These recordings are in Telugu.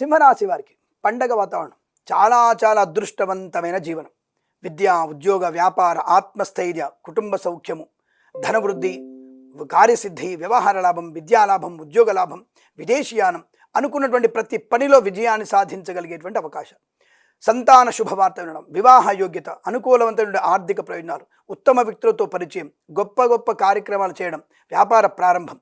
సింహరాశి వారికి పండగ వాతావరణం చాలా చాలా అదృష్టవంతమైన జీవనం. విద్య ఉద్యోగ వ్యాపార ఆత్మస్థైర్య కుటుంబ సౌఖ్యము ధనవృద్ధి కార్యసిద్ధి వ్యవహార లాభం విద్యాలాభం ఉద్యోగ లాభం విదేశీయానం అనుకున్నటువంటి ప్రతి పనిలో విజయాన్ని సాధించగలిగేటువంటి అవకాశం. సంతాన శుభవార్త వినడం వివాహ యోగ్యత అనుకూలవంతమైన ఆర్థిక ప్రయోజనాలు ఉత్తమ వ్యక్తులతో పరిచయం గొప్ప గొప్ప కార్యక్రమాలు చేయడం వ్యాపార ప్రారంభం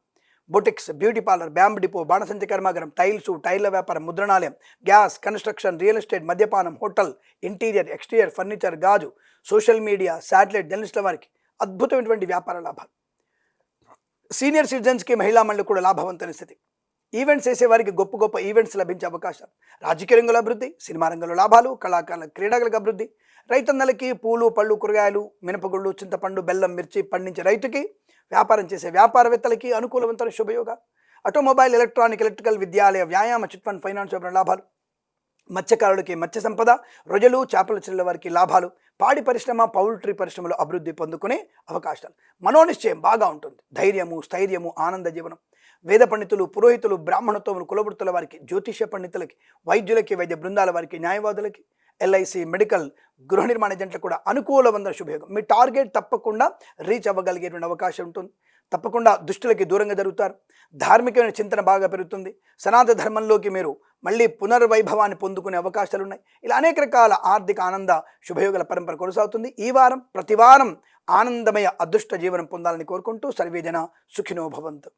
బొటిక్స్ బ్యూటీ పార్లర్ బ్యాంబ్ డిపో బాణసంచ కర్మాగారం టైల్స్ టైర్ల వ్యాపారం ముద్రణాలయం గ్యాస్ కన్స్ట్రక్షన్ రియల్ ఎస్టేట్ మద్యపానం హోటల్ ఇంటీరియర్ ఎక్స్టీరియర్ ఫర్నిచర్ గాజు సోషల్ మీడియా శాటిలైట్ జర్నలిస్టుల వారికి అద్భుతమైనటువంటి వ్యాపార లాభాలు. సీనియర్ సిటిజన్స్కి మహిళా మండలి కూడా లాభవంతమైన స్థితి. ఈవెంట్స్ చేసేవారికి గొప్ప గొప్ప ఈవెంట్స్ లభించే అవకాశాలు. రాజకీయ రంగంలో అభివృద్ధి సినిమా రంగంలో లాభాలు కళాకారుల క్రీడాకులకు అభివృద్ధి. రైతన్నలకి పూలు పళ్ళు కూరగాయలు మినపగుళ్ళు చింతపండు బెల్లం మిర్చి పండించే రైతుకి వ్యాపారం చేసే వ్యాపారవేత్తలకి అనుకూలవంతమైన శుభయోగ. ఆటోమొబైల్ ఎలక్ట్రానిక్ ఎలక్ట్రికల్ విద్యాలయ వ్యాయామ చిట్ ఫండ్ ఫైనాన్స్ వ్యాపార లాభాలు. మత్స్యకారులకి మత్స్య సంపద రొజలు చేపల చెల్లెల వారికి లాభాలు. పాడి పరిశ్రమ పౌల్ట్రీ పరిశ్రమలో అభివృద్ధి పొందుకునే అవకాశాలు. మనోనిశ్చయం బాగా ఉంటుంది. ధైర్యము స్థైర్యము ఆనంద జీవనం. వేద పండితులు పురోహితులు బ్రాహ్మణత్వములు కులవృత్తుల వారికి జ్యోతిష్య పండితులకి వైద్యులకి వైద్య బృందాల వారికి న్యాయవాదులకి ఎల్ఐసి మెడికల్ గృహ నిర్మాణ ఏజెంట్లకు కూడా అనుకూలమైన శుభయోగం. మీ టార్గెట్ తప్పకుండా రీచ్ అవ్వగలిగేటువంటి అవకాశం ఉంటుంది. తప్పకుండా దుష్టులకి దూరంగా జరుగుతారు. ధార్మికమైన చింతన బాగా పెరుగుతుంది. సనాతన ధర్మంలోకి మీరు మళ్ళీ పునర్వైభవాన్ని పొందుకునే అవకాశాలు ఉన్నాయి. ఇలా అనేక రకాల ఆర్థిక ఆనంద శుభయోగాల పరంపర కొనసాగుతుంది. ఈ వారం ప్రతి వారం ఆనందమయ అదృష్ట జీవనం పొందాలని కోరుకుంటూ సర్వేజన సుఖినో భవంతు.